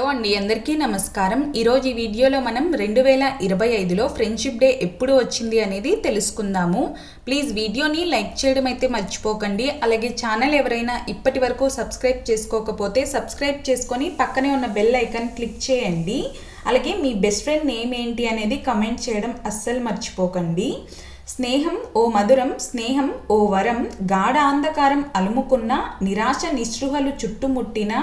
Hello అండి అందరికీ నమస్కారం. ఈరోజు ఈ వీడియోలో మనం రెండు వేల ఇరవై ఐదులో ఫ్రెండ్షిప్ డే ఎప్పుడు వచ్చింది అనేది తెలుసుకుందాము. ప్లీజ్ వీడియోని లైక్ చేయడం అయితే మర్చిపోకండి. అలాగే ఛానల్ ఎవరైనా ఇప్పటి వరకు సబ్స్క్రైబ్ చేసుకోకపోతే సబ్స్క్రైబ్ చేసుకొని పక్కనే ఉన్న బెల్ ఐకాన్ క్లిక్ చేయండి. అలాగే మీ బెస్ట్ ఫ్రెండ్ నేమ్ ఏంటి అనేది కమెంట్ చేయడం అస్సలు మర్చిపోకండి. స్నేహం ఓ మధురం స్నేహం ఓ వరం గాఢ అంధకారం అలుముకున్న నిరాశ నిస్పృహలు చుట్టుముట్టిన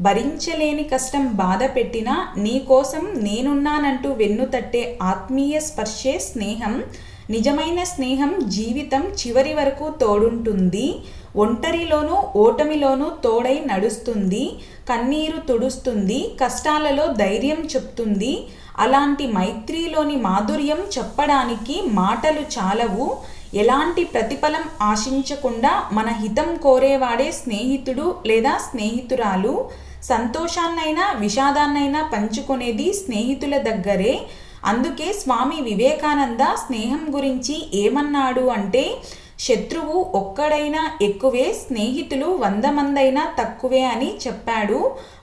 భరించలేని కష్టం బాధ పెట్టినా నీకోసం నేనున్నానంటూ వెన్ను తట్టే ఆత్మీయ స్పర్శే స్నేహం నిజమైన స్నేహం జీవితం చివరి వరకు తోడుంటుంది. ఒంటరిలోనూ ఓటమిలోనూ తోడై నడుస్తుంది. కన్నీరు తుడుస్తుంది కష్టాలలో ధైర్యం చెప్తుంది. అలాంటి మైత్రిలోని మాధుర్యం చెప్పడానికి మాటలు చాలవు. ఎలాంటి ప్రతిఫలం ఆశించకుండా మన హితం కోరేవాడే స్నేహితుడు లేదా స్నేహితురాలు సంతోషాన్నైనా విషాదాన్నైనా పంచుకునేది స్నేహితుల దగ్గరే. అందుకే స్వామి వివేకానంద స్నేహం గురించి ఏమన్నాడు అంటే శత్రువు ఒక్కడైనా ఎక్కువే స్నేహితులు వంద మందైనా తక్కువే అని చెప్పాడు.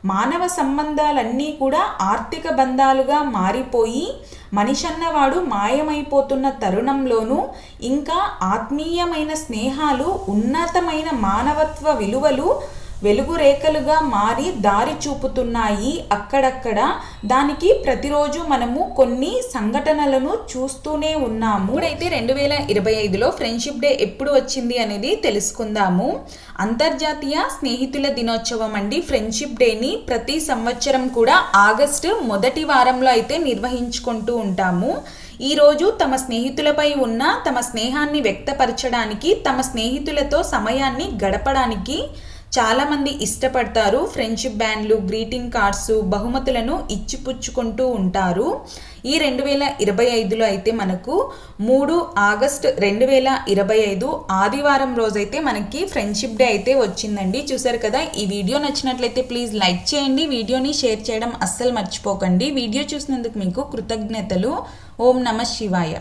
మానవ సంబంధాలన్నీ కూడా ఆర్థిక బంధాలుగా మారిపోయి మనిషన్నవాడు మాయమైపోతున్న తరుణంలోనూ ఇంకా ఆత్మీయమైన స్నేహాలు ఉన్నతమైన మానవత్వ విలువలు వెలుగు రేఖలుగా మారి దారి చూపుతున్నాయి అక్కడక్కడ. దానికి ప్రతిరోజు మనము కొన్ని సంఘటనలను చూస్తూనే ఉన్నాము. ఇప్పుడైతే రెండు వేల ఇరవై ఐదులో ఫ్రెండ్షిప్ డే ఎప్పుడు వచ్చింది అనేది తెలుసుకుందాము. అంతర్జాతీయ స్నేహితుల దినోత్సవం అండి. ఫ్రెండ్షిప్ డేని ప్రతి సంవత్సరం కూడా ఆగస్టు మొదటి వారంలో అయితే నిర్వహించుకుంటూ ఉంటాము. ఈరోజు తమ స్నేహితులపై ఉన్న తమ స్నేహాన్ని వ్యక్తపరచడానికి తమ స్నేహితులతో సమయాన్ని గడపడానికి చాలామంది ఇష్టపడతారు. ఫ్రెండ్షిప్ బ్యాండ్లు గ్రీటింగ్ కార్డ్స్ బహుమతులను ఇచ్చిపుచ్చుకుంటూ ఉంటారు. ఈ రెండు వేల ఇరవై ఐదులో అయితే మనకు మూడు ఆగస్ట్ రెండు వేల ఇరవై ఐదు ఆదివారం రోజైతే మనకి ఫ్రెండ్షిప్ డే అయితే వచ్చిందండి. చూసారు కదా ఈ వీడియో నచ్చినట్లయితే ప్లీజ్ లైక్ చేయండి. వీడియోని షేర్ చేయడం అస్సలు మర్చిపోకండి. వీడియో చూసినందుకు మీకు కృతజ్ఞతలు. ఓం నమ శివాయ.